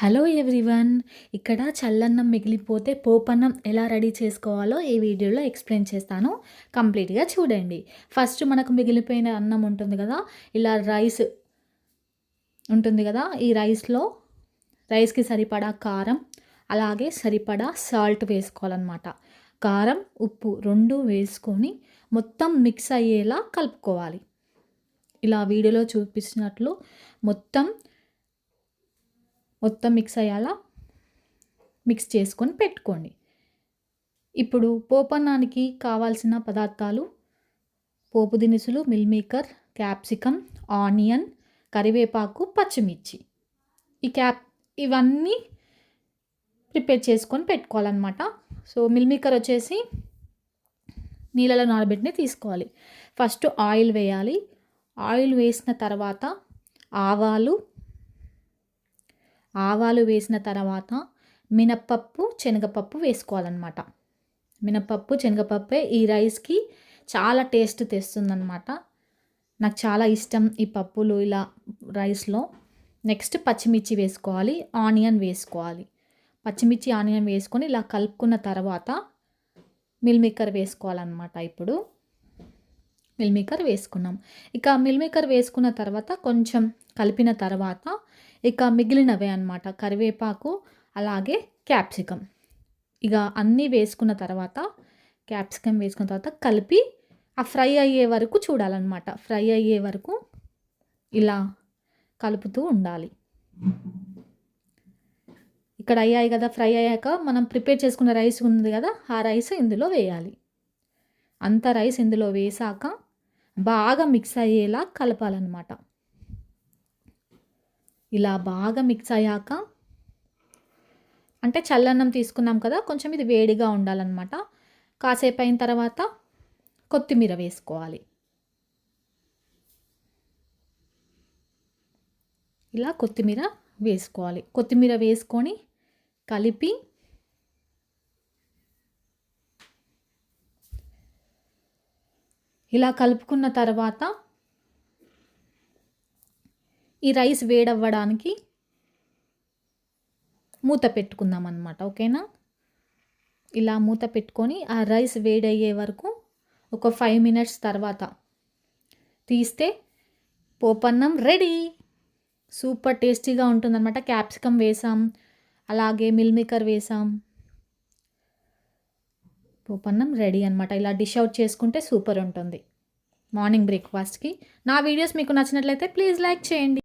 Hello everyone. ఇక్కడ చల్లన్నం మిగిలిపోతే పోపన్నం ఎలా రెడీ చేసుకోవాలో ఈ వీడియోలో ఎక్స్ప్లెయిన్ చేస్తాను. కంప్లీట్గా చూడండి. ఫస్ట్ మనకు మిగిలిపోయిన అన్నం ఉంటుంది కదా ఇలా రైస్ ఉంటుంది కదా ఈ రైస్లో రైస్కి సరిపడా కారం అలాగే సరిపడా సాల్ట్ వేసుకోవాలన్నమాట. కారం ఉప్పు రెండు వేసుకొని మొత్తం మిక్స్ అయ్యేలా కలుపుకోవాలి. ఇలా వీడియోలో చూపించినట్లు మొత్తం మొత్తం మిక్స్ అయ్యేలా మిక్స్ చేసుకొని పెట్టుకోండి. ఇప్పుడు పోపన్నానికి కావాల్సిన పదార్థాలు పోపు దినుసులు మిల్ మేకర్ క్యాప్సికమ్ ఆనియన్ కరివేపాకు పచ్చిమిర్చి. ఈ క్యాప్ ఇవన్నీ ప్రిపేర్ చేసుకొని పెట్టుకోవాలన్నమాట. సో మిల్ మేకర్ వచ్చేసి నీళ్ళలో నానబెట్టిన తీసుకోవాలి. ఫస్ట్ ఆయిల్ వేయాలి. ఆయిల్ వేసిన తర్వాత ఆవాలు ఆవాలు వేసిన తర్వాత మినప్పప్పు శనగపప్పు వేసుకోవాలన్నమాట. మినప్పప్పు శనగపప్పే ఈ రైస్కి చాలా టేస్ట్ తెస్తుందన్నమాట. నాకు చాలా ఇష్టం ఈ పప్పులు ఇలా రైస్లో. నెక్స్ట్ పచ్చిమిర్చి వేసుకోవాలి ఆనియన్ వేసుకోవాలి. పచ్చిమిర్చి ఆనియన్ వేసుకొని ఇలా కలుపుకున్న తర్వాత మిల్మేకర్ వేసుకోవాలన్నమాట ఇప్పుడు. మిల్మేకర్ వేసుకున్నాం. ఇక మిల్మేకర్ వేసుకున్న తర్వాత కొంచెం కలిపిన తర్వాత ఇక మిగిలినవే అనమాట కరివేపాకు అలాగే క్యాప్సికమ్ ఇక అన్నీ వేసుకున్న తర్వాత క్యాప్సికమ్ వేసుకున్న తర్వాత కలిపి ఆ ఫ్రై అయ్యే వరకు చూడాలన్నమాట. ఫ్రై అయ్యే వరకు ఇలా కలుపుతూ ఉండాలి. ఇక్కడ అయ్యాయి కదా ఫ్రై అయ్యాక మనం ప్రిపేర్ చేసుకున్న రైస్ ఉంది కదా ఆ రైస్ ఇందులో వేయాలి. అంత రైస్ ఇందులో వేసాక బాగా మిక్స్ అయ్యేలా కలపాలన్నమాట. ఇలా బాగా మిక్స్ అయ్యాక అంటే చల్లన్నం తీసుకున్నాం కదా కొంచెం ఇది వేడిగా ఉండాలన్నమాట. కాసేపు అయిన తర్వాత కొత్తిమీర వేసుకోవాలి. ఇలా కొత్తిమీర వేసుకోవాలి. కొత్తిమీర వేసుకొని కలిపి ఇలా కలుపుకున్న తర్వాత ఈ రైస్ వేడవ్వడానికి మూత పెట్టుకుందాం అనమాట ఓకేనా? ఇలా మూత పెట్టుకొని ఆ రైస్ వేడయ్యే వరకు ఒక ఫైవ్ మినిట్స్ తర్వాత తీస్తే పోపన్నం రెడీ. సూపర్ టేస్టీగా ఉంటుందన్నమాట. క్యాప్సికమ్ వేసాం అలాగే మిల్మేకర్ వేసాం. పోపన్నం రెడీ అనమాట ఇలా డిష్ అవుట్ చేసుకుంటే సూపర్ ఉంటుంది. మార్నింగ్ బ్రేక్ఫాస్ట్కి. నా వీడియోస్ మీకు నచ్చినట్లయితే ప్లీజ్ లైక్ చేయండి.